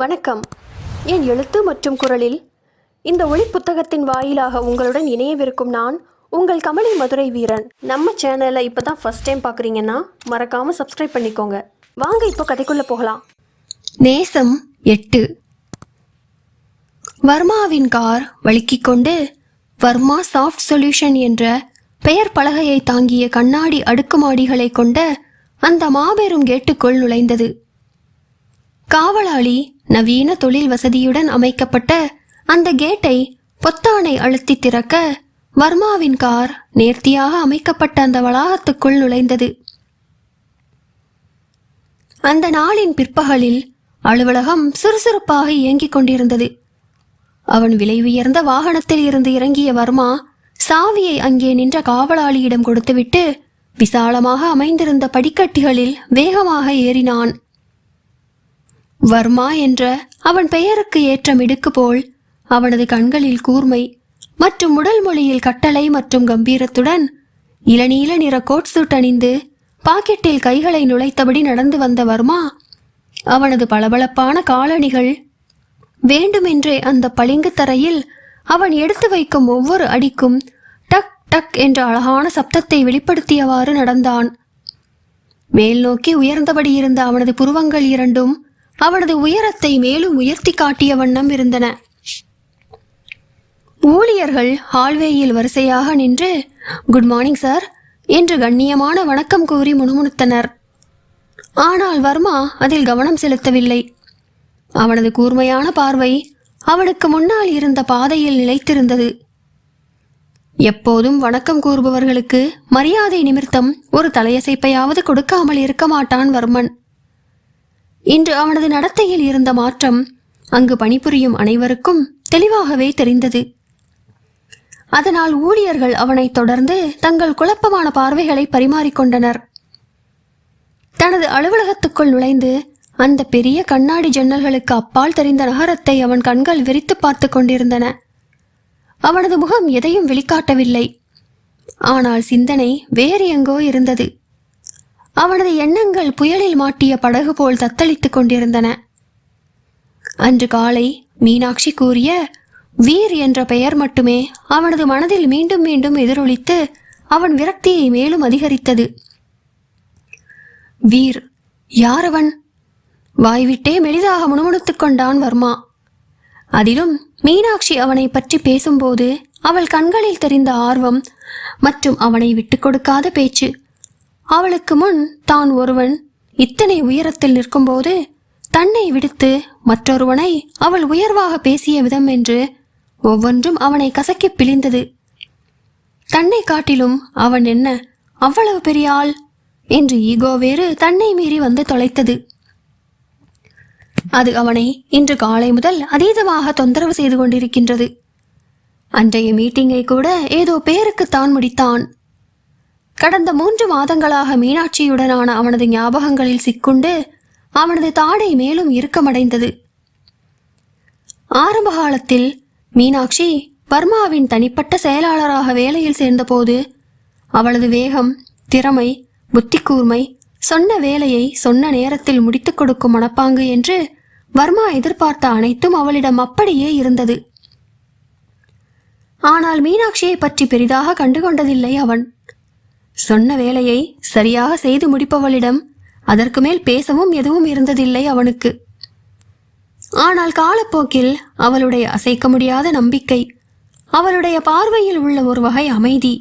வணக்கம். என் எழுத்து மற்றும் குரலில் இந்த ஒளி புத்தகத்தின் வாயிலாக உங்களுடன் இணையவிருக்கும் நான் உங்கள் கமலி மதுரை வீரன். நம்ம சேனலை இப்போ தான் ஃபஸ்ட் டைம் பார்க்குறீங்கன்னா மறக்காமல் சப்ஸ்கிரைப் பண்ணிக்கோங்க. வாங்க இப்போ கதைக்குள்ளே போகலாம். நேசம் எட்டு. வர்மாவின் கார் வழுக்கிக் கொண்டு வர்மா சாஃப்ட் சொல்யூஷன் என்ற பெயர் பலகையை தாங்கிய கண்ணாடி அடுக்குமாடிகளை கொண்ட அந்த மாபெரும் கேட்டுக்குள் நுழைந்தது. காவலாளி நவீன தொழில் வசதியுடன் அமைக்கப்பட்ட அந்த கேட்டை பொத்தானை அழுத்தி திறக்க வர்மாவின் கார் நேர்த்தியாக அமைக்கப்பட்ட அந்த வளாகத்துக்குள் நுழைந்தது. அந்த நாளின் பிற்பகலில் அலுவலகம் சுறுசுறுப்பாக இயங்கிக் கொண்டிருந்தது. அவன் விலை உயர்ந்த வாகனத்தில் இருந்து இறங்கிய வர்மா சாவியை அங்கே நின்ற காவலாளியிடம் கொடுத்துவிட்டு விசாலமாக அமைந்திருந்த படிக்கட்டிகளில் வேகமாக ஏறினான். வர்மா என்ற அவன் பெயருக்கு ஏற்ற மிடுக்கு போல் அவனது கண்களில் கூர்மை மற்றும் உடல் மொழியில் கட்டளை மற்றும் கம்பீரத்துடன் இளநீல நிற கோட் சூட் அணிந்து பாக்கெட்டில் கைகளை நுழைத்தபடி நடந்து வந்த வர்மா அவனது பளபளப்பான காலணிகள் வேண்டுமென்றே அந்த பளிங்கு தரையில் அவன் எடுத்து வைக்கும் ஒவ்வொரு அடிக்கும் டக் டக் என்ற அழகான சப்தத்தை வெளிப்படுத்தியவாறு நடந்தான். மேல் நோக்கி உயர்ந்தபடி இருந்த அவனது புருவங்கள் இரண்டும் அவனது உயரத்தை மேலும் உயர்த்தி காட்டிய வண்ணம் இருந்தன. ஊழியர்கள் ஹால்வேயில் வரிசையாக நின்று குட் மார்னிங் சார் என்று கண்ணியமான வணக்கம் கூறி முணுமுணுத்தனர். ஆனால் வர்மா அதில் கவனம் செலுத்தவில்லை. அவனது கூர்மையான பார்வை அவனுக்கு முன்னால் இருந்த பாதையில் நிலைத்திருந்தது. எப்போதும் வணக்கம் கூறுபவர்களுக்கு மரியாதை நிமித்தம் ஒரு தலையசைப்பையாவது கொடுக்காமல் இருக்க மாட்டான் வர்மன். இன்று அவனது நடத்தையில் இருந்த மாற்றம் அங்கு பணிபுரியும் அனைவருக்கும் தெளிவாகவே தெரிந்தது. அதனால் ஊழியர்கள் அவனை தொடர்ந்து தங்கள் குழப்பமான பார்வைகளை பரிமாறிக்கொண்டனர் தனது அலுவலகத்துக்குள் நுழைந்து அந்த பெரிய கண்ணாடி ஜன்னல்களுக்கு அப்பால் தெரிந்த நகரத்தை அவன் கண்கள் விரித்து பார்த்து கொண்டிருந்தன. அவனது முகம் எதையும் வெளிக்காட்டவில்லை. ஆனால் சிந்தனை வேறு எங்கோ இருந்தது. அவனது எண்ணங்கள் புயலில் மாட்டிய படகு போல் தத்தளித்துக் கொண்டிருந்தன. அன்று காலை மீனாட்சி கூறிய வீர் என்ற பெயர் மட்டுமே அவனது மனதில் மீண்டும் மீண்டும் எதிரொலித்து அவன் விரக்தியை மேலும் அதிகரித்தது. வீர் யாரவன்? வாய்விட்டே மெளிதாக முணுமுணுத்துக் கொண்டான் வர்மா. அதிலும் மீனாட்சி அவனை பற்றி பேசும்போது அவள் கண்களில் தெரிந்த ஆர்வம் மற்றும் அவனை விட்டுக் கொடுக்காத பேச்சு அவளுக்கு முன் தான் ஒருவன் இத்தனை உயரத்தில் நிற்கும்போது தன்னை விடுத்து மற்றொருவனை அவள் உயர்வாக பேசிய விதம் என்று ஒவ்வொன்றும் அவனை கசக்கிப் பிழிந்தது. தன்னை காட்டிலும் அவன் என்ன அவ்வளவு பெரிய ஆள் என்று ஈகோ வேறு தன்னை மீறி வந்து தொலைத்தது. அது அவனை இன்று காலை முதல் அதீதமாக தொந்தரவு செய்து கொண்டிருக்கின்றது. அன்றைய மீட்டிங்கை கூட ஏதோ பேருக்குத்தான் முடித்தான். கடந்த மூன்று மாதங்களாக மீனாட்சியுடனான அவனது ஞாபகங்களில் சிக்குண்டு அவனது தாடை மேலும் இறுக்கமடைந்தது. ஆரம்ப காலத்தில் மீனாட்சி வர்மாவின் தனிப்பட்ட செயலாளராக வேலையில் சேர்ந்தபோது அவளது வேகம் திறமை புத்தி கூர்மை சொன்ன வேலையை சொன்ன நேரத்தில் முடித்துக் கொடுக்கும் மனப்பாங்கு என்று வர்மா எதிர்பார்த்த அனைத்தும் அவளிடம் அப்படியே இருந்தது. ஆனால் மீனாட்சியை பற்றி பெரிதாக கண்டுகொண்டதில்லை அவன். சொன்ன வேலையை சரியாக செய்து முடிப்பவளிடம் அதற்கு மேல் பேசவும் எதுவும் இருந்ததில்லை அவனுக்கு. ஆனால் காலப்போக்கில் அவளுடைய அசைக்க முடியாத நம்பிக்கை அவளுடைய பார்வையில் உள்ள ஒரு வகை அமைதி.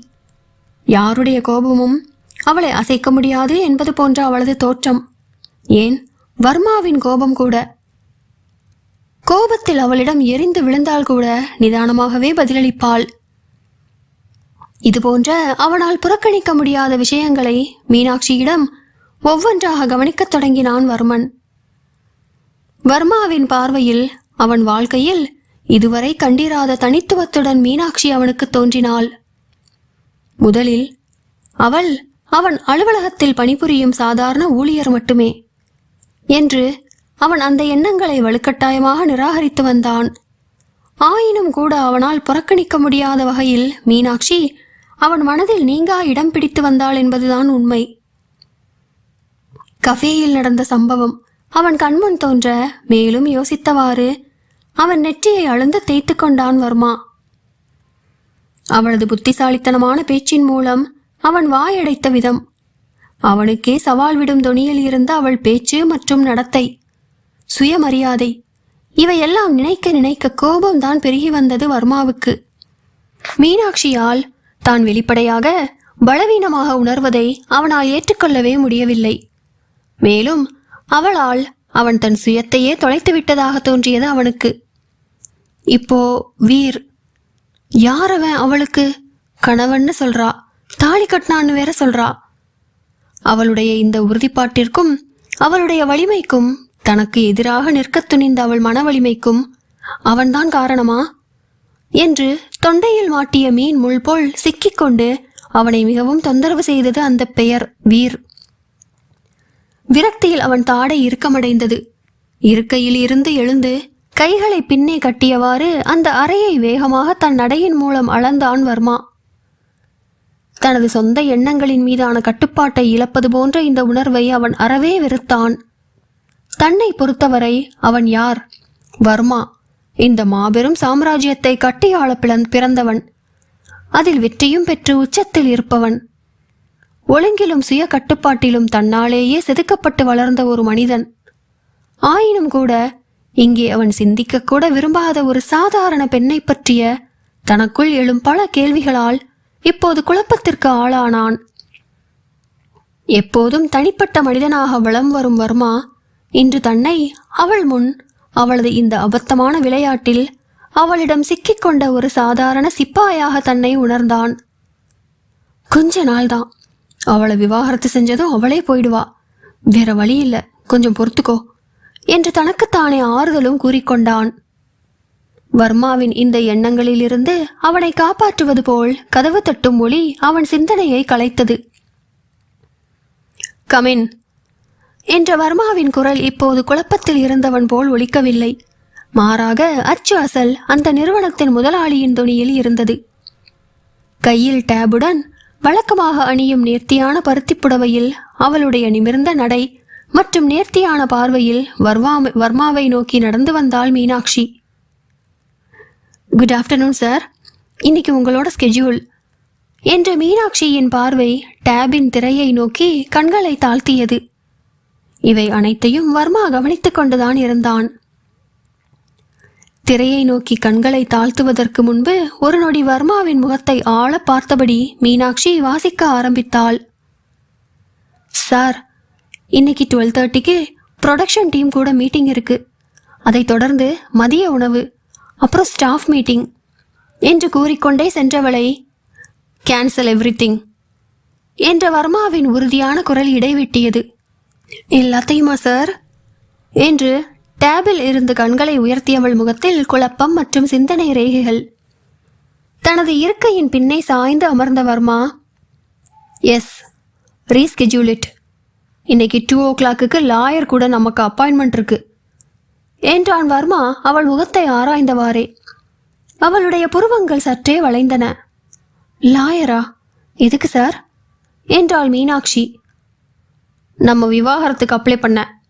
யாருடைய கோபமும் அவளை அசைக்க முடியாது என்பது போன்ற அவளது தோற்றம். ஏன்? வர்மாவின் கோபம் கூட. கோபத்தில் அவளிடம் எரிந்து விழுந்தால் கூட நிதானமாகவே பதிலளிப்பாள். இதுபோன்ற அவனால் புறக்கணிக்க முடியாத விஷயங்களை மீனாட்சியிடம் ஒவ்வொன்றாக கவனிக்கத் தொடங்கினான் வர்மன். வர்மாவின் பார்வையில் அவன் வாழ்க்கையில் இதுவரை கண்டிராத தனித்துவத்துடன் மீனாட்சி அவனுக்கு தோன்றினாள். முதலில் அவள் அவன் அலுவலகத்தில் பணிபுரியும் சாதாரண ஊழியர் மட்டுமே என்று அவன் அந்த எண்ணங்களை வலுக்கட்டாயமாக நிராகரித்து வந்தான். ஆயினும் கூட அவனால் புறக்கணிக்க முடியாத வகையில் மீனாட்சி அவன் மனதில் நீங்கா இடம் பிடித்து வந்தாள் என்பதுதான் உண்மை. கஃபேயில் நடந்த சம்பவம் அவன் கண்முன் தோன்ற மேலும் யோசித்தவாறு அவன் நெற்றியை அழுந்து தேய்த்து கொண்டான் வர்மா. அவளது புத்திசாலித்தனமான பேச்சின் மூலம் அவன் வாயடைத்த விதம். அவனுக்கே சவால் விடும் தொனியில் இருந்த அவள் பேச்சு மற்றும் நடத்தை சுயமரியாதை இவையெல்லாம் நினைக்க நினைக்க கோபம்தான் பெருகி வந்தது வர்மாவுக்கு. மீனாட்சியால் தான் வெளிப்படையாக பலவீனமாக உணர்வதை அவனால் ஏற்றுக்கொள்ளவே முடியவில்லை. மேலும் அவளால் அவன் தன் சுயத்தையே தொலைத்து விட்டதாக தோன்றியது அவனுக்கு. இப்போ வீர் யார் அவன் அவளுக்கு கணவன்னு சொல்றா? தாலி கட்டினான்னு வேற சொல்றா? அவளுடைய இந்த உறுதிப்பாட்டிற்கும் அவளுடைய வலிமைக்கும் தனக்கு எதிராக நிற்க துணிந்த அவள் மன வலிமைக்கும் அவன்தான் காரணமா? என்று தொண்டையில் மாட்டிய மீன் முள் போல் சிக்கிக்கொண்டு அவனை மிகவும் தொந்தரவு செய்தது அந்த பெயர் வீர். விரக்தியில் அவன் தாடை இறுக்கமடைந்தது. இருக்கையில் இருந்து எழுந்து கைகளை பின்னே கட்டியவாறு அந்த அறையை வேகமாக தன் நடையின் மூலம் அளந்தான் வர்மா தனது சொந்த எண்ணங்களின் மீதான கட்டுப்பாட்டை இழப்பது போன்ற இந்த உணர்வை அவன் அறவே வெறுத்தான். தன்னை பொறுத்தவரை அவன் யார்? வர்மா. இந்த மாபெரும் சாம்ராஜ்யத்தை கட்டியாள பிறந்தவன். அதில் வெற்றியும் பெற்று உச்சத்தில் இருப்பவன். ஒழுங்கிலும் சுய கட்டுப்பாட்டிலும் தன்னாலேயே செதுக்கப்பட்டு வளர்ந்த ஒரு மனிதன். ஆயினும் கூட இங்கே அவன் சிந்திக்க கூட விரும்பாத ஒரு சாதாரண பெண்ணை பற்றிய தனக்குள் எழும் பல கேள்விகளால் இப்போது குழப்பத்திற்கு ஆளானான். எப்போதும் தனிப்பட்ட மனிதனாக வலம் வரும் வர்மா இன்று தன்னை அவள் முன் அவளது இந்த அபத்தமான விளையாட்டில் அவளிடம் சிக்கிக்கொண்ட ஒரு சாதாரண சிப்பாயாக தன்னை உணர்ந்தான். கொஞ்ச நாள்தான். அவளை விவாகரத்து செஞ்சதும் அவளே போயிடுவா. வேற வழி இல்லை. கொஞ்சம் பொறுத்துக்கோ என்று தனக்குத்தானே ஆறுதலும் கூறிக்கொண்டான். வர்மாவின் இந்த எண்ணங்களிலிருந்து அவனை காப்பாற்றுவது போல் கதவு தட்டும் ஒளி அவன் சிந்தனையை கலைத்தது. கமின் என்ற வர்மாவின் குரல் இப்போது குழப்பத்தில் இருந்தவன் போல் ஒலிக்கவில்லை. மாறாக அச்சு அசல் அந்த நிறுவனத்தின் முதலாளியின் துணியில் இருந்தது. கையில் டேபுடன் வழக்கமாக அணியும் நேர்த்தியான பருத்திப் புடவையில் அவளுடைய நிமிர்ந்த நடை மற்றும் நேர்த்தியான பார்வையில் வர்மா வர்மாவை நோக்கி நடந்து வந்தாள் மீனாட்சி. குட் ஆஃப்டர்நூன் சார் இன்னைக்கு உங்களோட ஸ்கெட்யூல் என்ற மீனாட்சியின் பார்வை டேபின் திரையை நோக்கி கண்களை தாழ்த்தியது. இவை அனைத்தையும் வர்மா கவனித்துக் கொண்டுதான் இருந்தான். திரையை நோக்கி கண்களை தாழ்த்துவதற்கு முன்பு ஒரு நொடி வர்மாவின் முகத்தை ஆழ பார்த்தபடி மீனாட்சி வாசிக்க ஆரம்பித்தாள். சார் இன்னைக்கு டுவெல் தேர்ட்டிக்கு ப்ரொடக்ஷன் டீம் கூட மீட்டிங் இருக்கு. அதைத் தொடர்ந்து மதிய உணவு அப்புறம் ஸ்டாஃப் மீட்டிங் என்று கூறிக்கொண்டே சென்றவளை கேன்சல் எவ்ரிதிங் என்ற வர்மாவின் உறுதியான குரல் இடைவெட்டியது. எல்லாத்தையுமா சார் என்று டேபில் இருந்து கண்களை உயர்த்தியவள் முகத்தில் குழப்பம் மற்றும் சிந்தனை ரேகைகள். தனது இருக்கையின் பின்னே சாய்ந்து அமர்ந்த வர்மா எஸ் ரீஸ்கெட்யூல் இட் இன்னைக்கு டூ ஓ கிளாக்குக்கு லாயர் கூட நமக்கு அப்பாயின்மெண்ட் இருக்கு. என்றான் வர்மா அவள் முகத்தை ஆராய்ந்தவாறே. அவளுடைய புருவங்கள் சற்றே வளைந்தன. லாயரா எதுக்கு சார் என்றாள் மீனாட்சி. நம்ம விவாகரத்துக்கு அப்ளை பண்ண.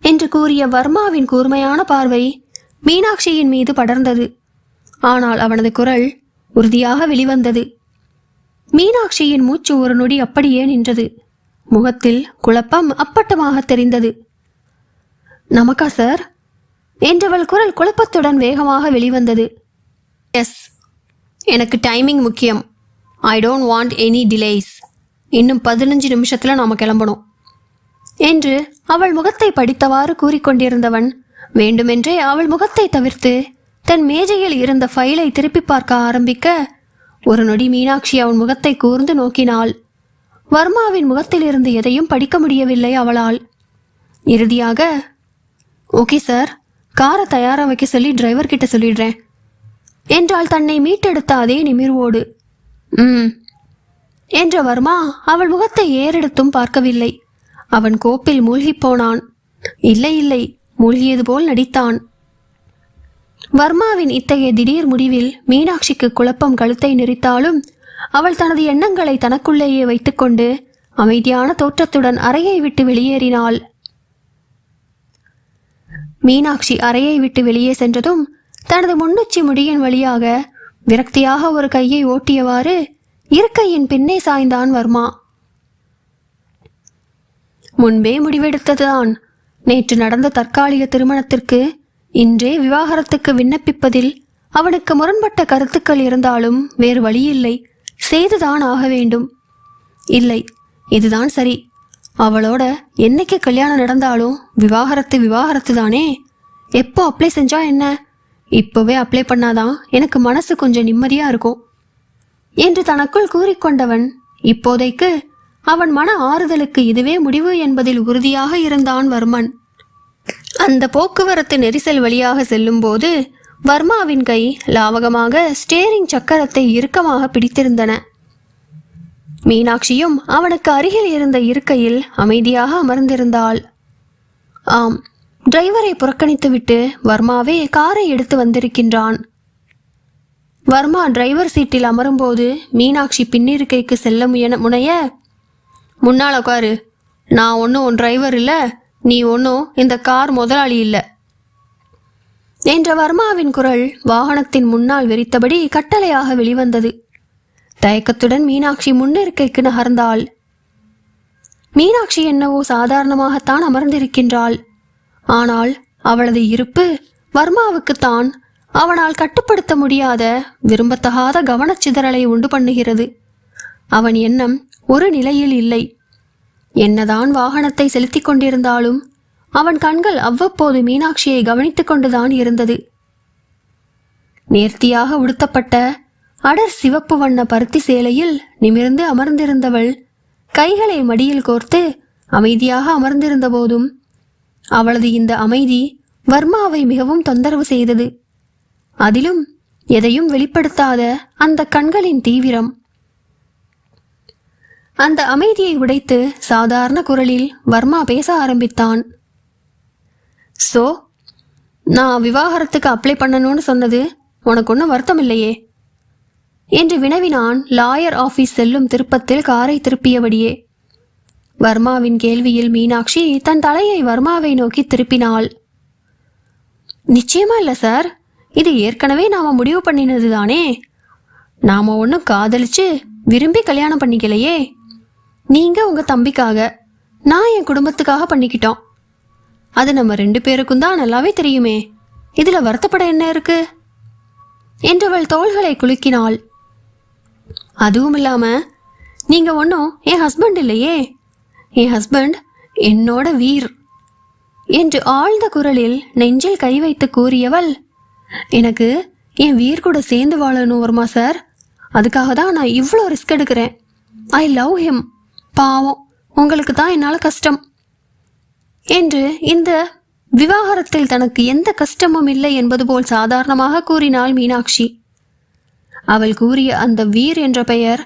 என்று கூறிய வர்மாவின் கூர்மையான பார்வை மீனாட்சியின் மீது படர்ந்தது. ஆனால் அவனது குரல் உறுதியாக வெளிவந்தது. மீனாட்சியின் மூச்சு ஒரு நொடி அப்படியே நின்றது. முகத்தில் குழப்பம் அப்பட்டமாக தெரிந்தது. நமக்கா சார்? என்றவள் குரல் குழப்பத்துடன் வேகமாக வெளிவந்தது. எஸ் எனக்கு டைமிங் முக்கியம். I don't want any delays இன்னும் பதினஞ்சு நிமிஷத்துல நாம கிளம்பணும். என்று அவள் முகத்தை படித்தவாறு கூறிக்கொண்டிருந்தவன் வேண்டுமென்றே அவள் முகத்தை தவிர்த்து தன் மேஜையில் இருந்த ஃபைலை திருப்பி பார்க்க ஆரம்பிக்க ஒரு நொடி மீனாட்சி அவன் முகத்தை கூர்ந்து நோக்கினாள். வர்மாவின் முகத்திலிருந்து எதையும் படிக்க முடியவில்லை அவளால். இறுதியாக ஓகே சார் காரை தயாராக வைக்க சொல்லி டிரைவர் கிட்ட சொல்லிடுறேன் என்றால் தன்னை மீட்டெடுத்த அதே நிமிர்வோடு. ம் என்ற வர்மா அவள் முகத்தை ஏறெடுத்தும் பார்க்கவில்லை. அவன் கோப்பில் மூழ்கிப் போனான். இல்லை இல்லை மூழ்கியது போல் நடித்தான். வர்மாவின் இத்தகைய திடீர் முடிவில் மீனாட்சிக்கு குழப்பம் கழுத்தை நெரித்தாலும் அவள் தனது எண்ணங்களை தனக்குள்ளேயே வைத்துக்கொண்டு அமைதியான தோற்றத்துடன் அறையை விட்டு வெளியேறினாள். மீனாட்சி அறையை விட்டு வெளியே சென்றதும் தனது முன்னுச்சி முடியின் வழியாக விரக்தியாக ஒரு கையை ஓட்டியவாறு இருக்கையின் பின்னே சாய்ந்தான் வர்மா. முன்பே முடிவெடுத்ததுதான். நேற்று நடந்த தற்காலிக திருமணத்திற்கு இன்றே விவாகரத்துக்கு விண்ணப்பிப்பதில் அவனுக்கு முரண்பட்ட கருத்துக்கள் இருந்தாலும் வேறு வழியில்லை. செய்துதான் ஆக வேண்டும். இல்லை இதுதான் சரி. அவளோட என்னைக்கு கல்யாணம் நடந்தாலும் விவாகரத்து விவாகரத்து தானே எப்போ அப்ளை செஞ்சா என்ன? இப்போவே அப்ளை பண்ணாதான் எனக்கு மனசு கொஞ்சம் நிம்மதியாக இருக்கும். என்று தனக்குள் கூறிக்கொண்டவன் இப்போதைக்கு அவன் மன ஆறுதலுக்கு இதுவே முடிவு என்பதில் உறுதியாக இருந்தான் வர்மன். அந்த போக்குவரத்து நெரிசல் வழியாக செல்லும்போது வர்மாவின் கை லாவகமாக ஸ்டேரிங் சக்கரத்தை இறுக்கமாக பிடித்திருந்தன. மீனாட்சியும் அவனுக்கு அருகில் இருந்த இருக்கையில் அமைதியாக அமர்ந்திருந்தாள். ஆம் டிரைவரை புறக்கணித்துவிட்டு வர்மாவே காரை எடுத்து வந்திருக்கின்றான். வர்மா டிரைவர் சீட்டில் அமரும்போது மீனாட்சி பின்னிருக்கைக்கு செல்ல முயன முனைய முன்னால் உட்காரு நான் ஒன்றும் உன் டிரைவர் இல்லை. நீ ஒன்றும் இந்த கார் முதலாளி இல்லை. என்ற வர்மாவின் குரல் வாகனத்தின் முன்னால் வெறித்தபடி கட்டளையாக வெளிவந்தது. தயக்கத்துடன் மீனாட்சி முன்னிருக்கைக்கு நகர்ந்தாள். மீனாட்சி என்னவோ சாதாரணமாகத்தான் அமர்ந்திருக்கின்றாள். ஆனால் அவளது இருப்பு வர்மாவுக்குத்தான் அவனால் கட்டுப்படுத்த முடியாத விரும்பத்தகாத கவனச்சிதறலை உண்டு பண்ணுகிறது. அவன் எண்ணம் ஒரு நிலையில் இல்லை. என்னதான் வாகனத்தை செலுத்திக் கொண்டிருந்தாலும் அவன் கண்கள் அவ்வப்போது மீனாட்சியை கவனித்துக் கொண்டுதான் இருந்தது. நேர்த்தியாக உடுத்தப்பட்ட அடர் சிவப்பு வண்ண பருத்தி சேலையில் நிமிர்ந்து அமர்ந்திருந்தவள் கைகளை மடியில் கோர்த்து அமைதியாக அமர்ந்திருந்த போதும் அவளது இந்த அமைதி வர்மாவை மிகவும் தொந்தரவு செய்தது. அதிலும் எதையும் வெளிப்படுத்தாத அந்த கண்களின் தீவிரம். அந்த அமைதியை உடைத்து சாதாரண குரலில் வர்மா பேச ஆரம்பித்தான். சோ நான் விவாகரத்துக்கு அப்ளை பண்ணணும்னு சொன்னது உனக்கு ஒன்றும் வருத்தம் இல்லையே என்று வினவினான் லாயர் ஆஃபீஸ் செல்லும் திருப்பத்தில் காரை திருப்பியபடியே. வர்மாவின் கேள்வியில் மீனாட்சி தன் தலையை வர்மாவை நோக்கி திருப்பினாள். நிச்சயமா இல்லை சார். இது ஏற்கனவே நாம் முடிவு பண்ணினது தானே? நாம் ஒன்றும் காதலிச்சு விரும்பி கல்யாணம் பண்ணிக்கலையே. நீங்கள் உங்கள் தம்பிக்காக நான் என் குடும்பத்துக்காக பண்ணிக்கிட்டோம். அது நம்ம ரெண்டு பேருக்கும் தான் நல்லாவே தெரியுமே. இதில் வருத்தப்பட என்ன இருக்கு? என்றவள் தோள்களை குலுக்கினாள். அதுவும் இல்லாமல் நீங்கள் ஒன்றும் என் ஹஸ்பண்ட் இல்லையே. என் ஹஸ்பண்ட் என்னோட வீர். என்று ஆழ்ந்த குரலில் நெஞ்சில் கை வைத்து கூறியவள் எனக்கு என் வீர் கூட சேர்ந்து வாழணும் வருமா சார் அதுக்காக தான் நான் இவ்வளோ ரிஸ்க் எடுக்கிறேன். ஐ லவ் ஹிம் பாவம். உங்களுக்கு தான் என்னால் கஷ்டம். என்று இந்த விவாகரத்தில் தனக்கு எந்த கஷ்டமும் இல்லை என்பது போல் சாதாரணமாக கூறினாள் மீனாட்சி. அவள் கூறிய அந்த வீர் என்ற பெயர்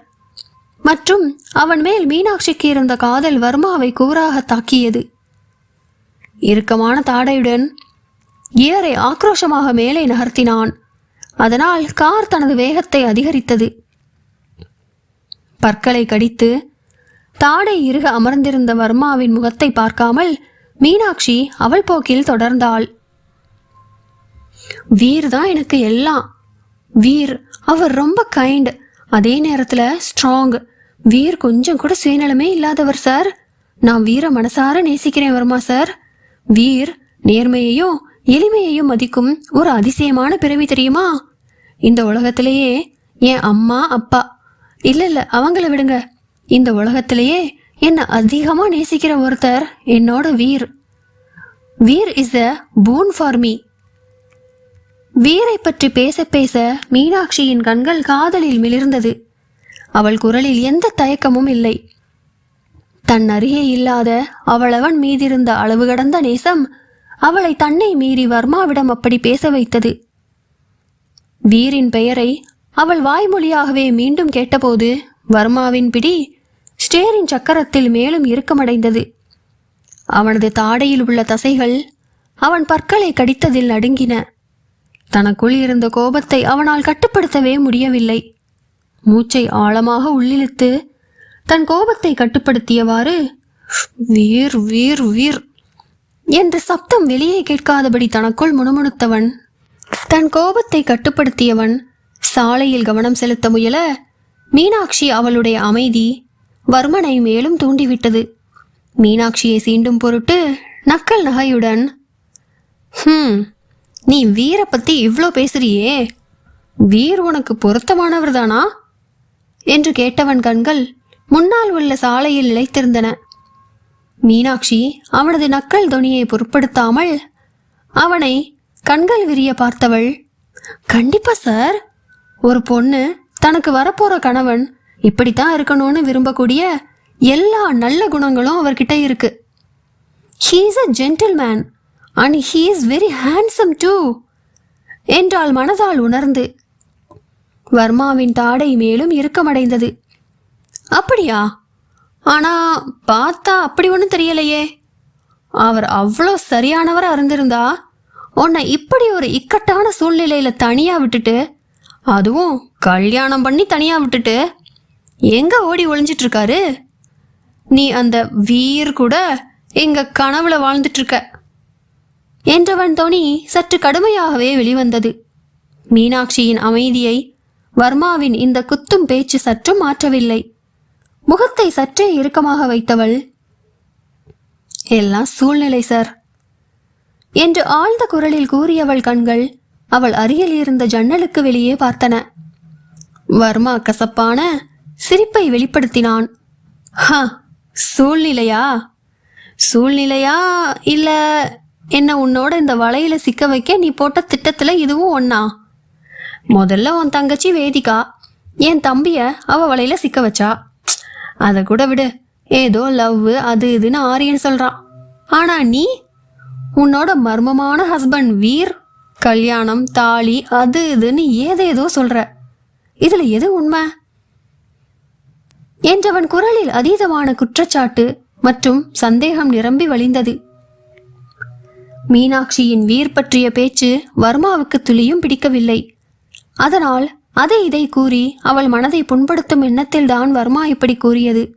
மற்றும் அவன் மேல் மீனாட்சிக்கு இருந்த காதல் வர்மாவை கூறாக தாக்கியது. இறுக்கமான தாடையுடன் கியரை ஆக்ரோஷமாக மேலே நகர்த்தினான். அதனால் கார் தனது வேகத்தை அதிகரித்தது. பற்களை கடித்து தாடை இறுக அமர்ந்திருந்த வர்மாவின் முகத்தை பார்க்காமல் மீனாட்சி அவள் போக்கில் தொடர்ந்தாள். வீர் தான் எனக்கு எல்லாம். வீர் அவர் ரொம்ப கைண்ட் அதே நேரத்தில் ஸ்ட்ராங் வீர் கொஞ்சம் கூட சுயநலமே இல்லாதவர் சார் நான் வீர மனசார நேசிக்கிறேன் வருமா சார் வீர் நேர்மையையும் எளிமையையும் மதிக்கும் ஒரு அதிசயமான பிறவி தெரியுமா? இந்த உலகத்திலேயே என் அம்மா அப்பா இல்லை இல்லை அவங்கள விடுங்க. இந்த உலகத்திலேயே என்னை அதிகமாக நேசிக்கிற ஒருத்தர் என்னோட Veer. Veer is a boon for me வீரை பற்றி பேச பேச மீனாட்சியின் கண்கள் காதலில் மிளிர்ந்தது. அவள் குரலில் எந்த தயக்கமும் இல்லை. தன் அருகே இல்லாத அவளவன் மீதிருந்த அளவு கடந்த நேசம் அவளை தன்னை மீறி வர்மாவிடம் அப்படி பேச வைத்தது. வீரின் பெயரை அவள் வாய்மொழியாகவே மீண்டும் கேட்டபோது வர்மாவின் பிடி ஸ்டேரின் சக்கரத்தில் மேலும் இறுக்கமடைந்தது. அவனது தாடையில் உள்ள தசைகள் அவன் பற்களை கடித்ததில் நடுங்கின. தனக்குள் இருந்த கோபத்தை அவனால் கட்டுப்படுத்தவே முடியவில்லை. மூச்சை ஆழமாக உள்ளிழுத்து தன் கோபத்தை கட்டுப்படுத்தியவாறு வீர் வீர் வீர் என்ற சப்தம் வெளியே கேட்காதபடி தனக்குள் முணுமுணுத்தவன். தன் கோபத்தை கட்டுப்படுத்தியவன் சாலையில் கவனம் செலுத்த முயல மீனாட்சி அவளுடைய அமைதி வர்மனை மேலும் தூண்டிவிட்டது. மீனாட்சியை சீண்டும் பொருட்டு நக்கல் நகையுடன் ஹம் நீ வீரை பத்தி இவ்ளோ பேசுறியே. வீர் உனக்கு பொருத்தமானவர் தானா என்று கேட்டவன் கண்கள் முன்னால் உள்ள சாலையில் நிலைத்திருந்தன. மீனாட்சி அவனது நக்கல் தொனியை பொருட்படுத்தாமல் அவனை கண்கள் விரிய பார்த்தவள் கண்டிப்பா சார். ஒரு பொண்ணு தனக்கு வரப்போற கணவன் இப்படித்தான் இருக்கணும்னு விரும்பக்கூடிய எல்லா நல்ல குணங்களும் அவர்கிட்ட இருக்கு. He's a gentleman and he is very handsome too என்றால் மனதால் உணர்ந்து. வர்மாவின் தாடை மேலும் இறுக்கமடைந்தது. அப்படியா? ஆனா பார்த்தா அப்படி ஒன்றும் தெரியலையே. அவர் அவ்வளோ சரியானவராக இருந்திருந்தா உன்னை இப்படி ஒரு இக்கட்டான சூழ்நிலையில தனியா விட்டுட்டு அதுவும் கல்யாணம் பண்ணி தனியா விட்டுட்டு எங்க ஓடி ஒளிஞ்சிட்டு இருக்காரு நீ அந்த வீர் கூட எங்க கனவுல வாழ்ந்துட்டு இருக்க என்றவன் தோணி சற்று கடுமையாகவே வெளிவந்தது. மீனாட்சியின் அமைதியை வர்மாவின் இந்த குத்தும் பேச்சு சற்றும் மாற்றவில்லை. முகத்தை சற்றே இறுக்கமாக வைத்தவள் எல்லாம் சூழ்நிலை சார் என்று ஆழ்ந்த குரலில் கூறியவள் கண்கள் அவள் அருகில் இருந்த ஜன்னலுக்கு வெளியே பார்த்தன. வர்மா கசப்பான சிரிப்பை வெளிப்படுத்தினான். ஹ சூழ்நிலையா? சூழ்நிலையா? இல்ல என்ன உன்னோட இந்த வலையில சிக்க வைக்க நீ போட்ட திட்டத்துல இதுவும் ஒன்னா முதல்ல உன் தங்கச்சி வேதிகா என் தம்பிய அவ வலையில சிக்க வச்சா. அதை கூட விடு. ஏதோ லவ் அது இதுன்னு ஆரியன் சொல்கிறான் ஆனால் நீ உன்னோட மர்மமான ஹஸ்பண்ட் வீர் கல்யாணம் தாலி அது இதுன்னு ஏதேதோ சொல்கிற இதில் எது உண்மை? என்றவன் குரலில் அதீதமான குற்றச்சாட்டு மற்றும் சந்தேகம் நிரம்பி வழிந்தது. மீனாட்சியின் வீர் பற்றிய பேச்சு வர்மாவுக்கு துளியும் பிடிக்கவில்லை. அதனால் அதை இதை கூறி அவள் மனதை புண்படுத்தும் எண்ணத்தில்தான் வர்மா இப்படி கூறியது.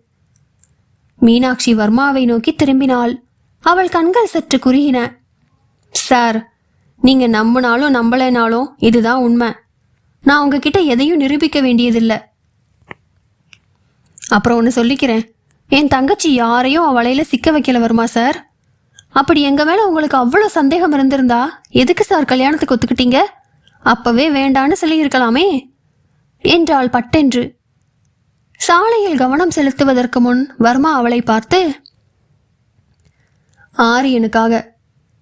மீனாட்சி வர்மாவை நோக்கி திரும்பினாள். அவள் கண்கள் சற்று குறுகின. சார் நீங்க நம்பினாலும் நம்பலைனாலும் இதுதான் உண்மை. நான் உங்ககிட்ட எதையும் நிரூபிக்க வேண்டியதில்லை. அப்புறம் ஒன்று சொல்லிக்கிறேன். என் தங்கச்சி யாரையும் அவளையில் சிக்க வைக்கல வருமா சார். அப்படி எங்கள் மேலே உங்களுக்கு அவ்வளோ சந்தேகம் இருந்திருந்தா எதுக்கு சார் கல்யாணத்துக்கு ஒத்துக்கிட்டீங்க? அப்பவே வேண்டான்னு சொல்லியிருக்கலாமே. என்றாள் பட்டென்று. சாலையில் கவனம் செலுத்துவதற்கு முன் வர்மா அவளை பார்த்து ஆரியனுக்காக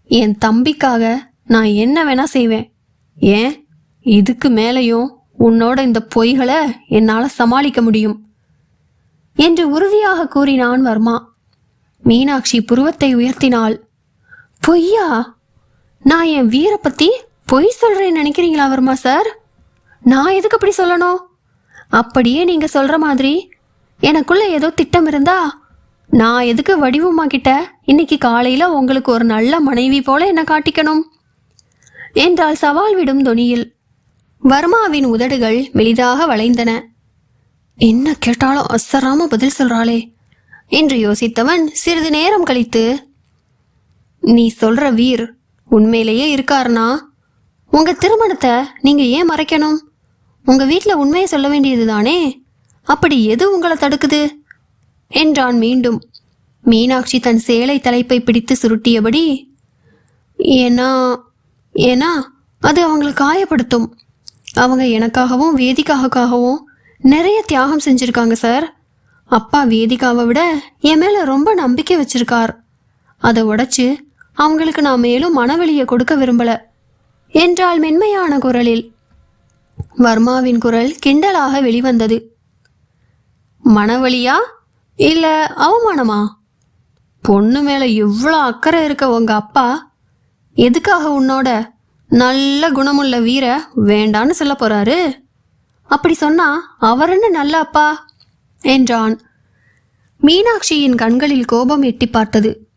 என் தம்பிக்காக நான் என்ன வேணா செய்வேன். ஏன்? இதுக்கு மேலேயும் உன்னோட இந்த பொய்களை என்னால் சமாளிக்க முடியும். என்று உறுதியாக கூறினான் வர்மா. மீனாட்சி புருவத்தை உயர்த்தினாள். பொய்யா? நான் என் வீரை பத்தி பொய் சொல்றேன்னு நினைக்கிறீங்களா வருமா சார்? நான் எதுக்கு அப்படி சொல்லணும்? அப்படியே நீங்க சொல்ற மாதிரி எனக்குள்ள ஏதோ திட்டம் இருந்தா நான் எதுக்கு வடிவமா கிட்ட இன்னைக்கு காலையில உங்களுக்கு ஒரு நல்ல மனைவி போல என்ன காட்டிக்கணும்? என்றால் சவால் விடும் தொனியில் வர்மாவின் உதடுகள் மெலிதாக வளைந்தன. என்ன கேட்டாலும் அசராம பதில் சொல்றாளே என்று யோசித்தவன் சிறிது நேரம் கழித்து நீ சொல்ற வீர் உண்மையிலேயே இருக்காருனா உங்க திருமணத்தை நீங்க ஏன் மறைக்கணும்? உங்க வீட்டில் உண்மையை சொல்ல வேண்டியது தானே அப்படி எது உங்களை தடுக்குது? என்றான் மீண்டும். மீனாட்சி தன் சேலை தலைப்பை பிடித்து சுருட்டியபடி ஏன்னா ஏன்னா அது அவங்களை காயப்படுத்தும். அவங்க எனக்காகவும் வேதிக்காகவும் நிறைய தியாகம் செஞ்சுருக்காங்க சார். அப்பா வேதிகாவை விட என் மேலே ரொம்ப நம்பிக்கை வச்சிருக்கார். அதை உடைச்சு அவங்களுக்கு நான் மேலும் மனவெளியை கொடுக்க விரும்பலை. என்றால் மென்மையான குரலில். வர்மாவின் குரல் கிண்டலாக வெளிவந்தது. மனவழியா? இல்ல அவமானமா? பொண்ணு மேல இவ்வளோ அக்கறை இருக்க உங்க அப்பா? எதுக்காக உன்னோட நல்ல குணமுள்ள வீர வேண்டான்னு சொல்ல போறாரு? அப்படி சொன்னா அவர் என்ன நல்ல அப்பா? என்றான். மீனாட்சியின் கண்களில் கோபம் எட்டி பார்த்தது.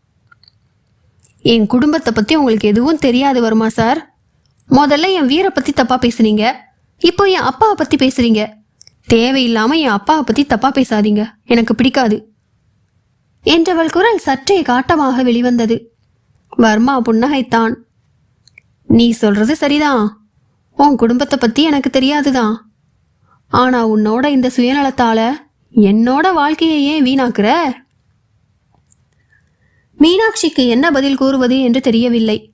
என் குடும்பத்தை பத்தி உங்களுக்கு எதுவும் தெரியாது வருமா சார். முதல்ல என் வீரை பத்தி தப்பா பேசுனீங்க இப்போ என் அப்பாவை பத்தி பேசுறீங்க. தேவையில்லாம என் அப்பாவை பத்தி தப்பா பேசாதீங்க. எனக்கு பிடிக்காது. என்றவள் குரல் சற்றே காட்டமாக வெளிவந்தது. வர்மா புன்னகைத்தான். நீ சொல்றது சரிதான். உன் குடும்பத்தை பத்தி எனக்கு தெரியாதுதான். ஆனா உன்னோட இந்த சுயநலத்தால என்னோட வாழ்க்கையை ஏன் வீணாக்குற? மீனாட்சிக்கு என்ன பதில் கூறுவது என்று தெரியவில்லை.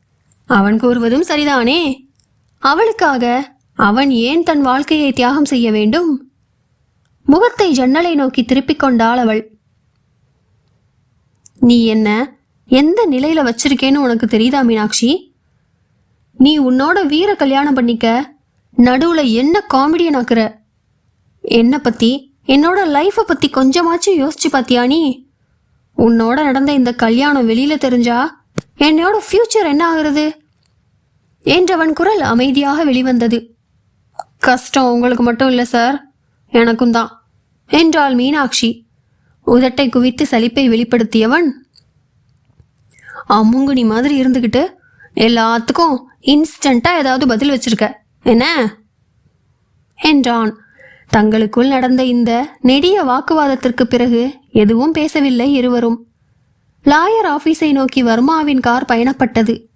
அவன் கூறுவதும் சரிதானே? அவளுக்காக அவன் ஏன் தன் வாழ்க்கையை தியாகம் செய்ய வேண்டும்? முகத்தை ஜன்னலை நோக்கி திருப்பிக் கொண்டாள் அவள். நீ என்ன எந்த நிலையில வச்சிருக்கேன்னு உனக்கு தெரியுதா மீனாட்சி? நீ உன்னோட வீர கல்யாணம் பண்ணிக்க நடுவுல என்ன காமெடியன் ஆக்குற? என்ன பத்தி? என்னோட லைஃப்பை பத்தி கொஞ்சமாச்சும் யோசிச்சு பாத்தியா நீ? உன்னோட நடந்த இந்த கல்யாணம் வெளியில தெரிஞ்சா என்னோட ஃபியூச்சர் என்ன ஆகுறது? என்றவன் குரல் அமைதியாக வெளிவந்தது. கஷ்டம் உங்களுக்கு மட்டும் இல்லை சார் எனக்கும் தான். என்றாள் மீனாட்சி. உதட்டை குவித்து சலிப்பை வெளிப்படுத்தியவன். அம்முங்குனி மாதிரி இருந்துக்கிட்டு எல்லாத்துக்கும் இன்ஸ்டண்டா ஏதாவது பதில் வச்சிருக்க. என்ன? என்றான். தங்களுக்குள் நடந்த இந்த நெடிய வாக்குவாதத்திற்கு பிறகு எதுவும் பேசவில்லை இருவரும். லாயர் ஆபீஸை நோக்கி வர்மாவின் கார் பயணப்பட்டது.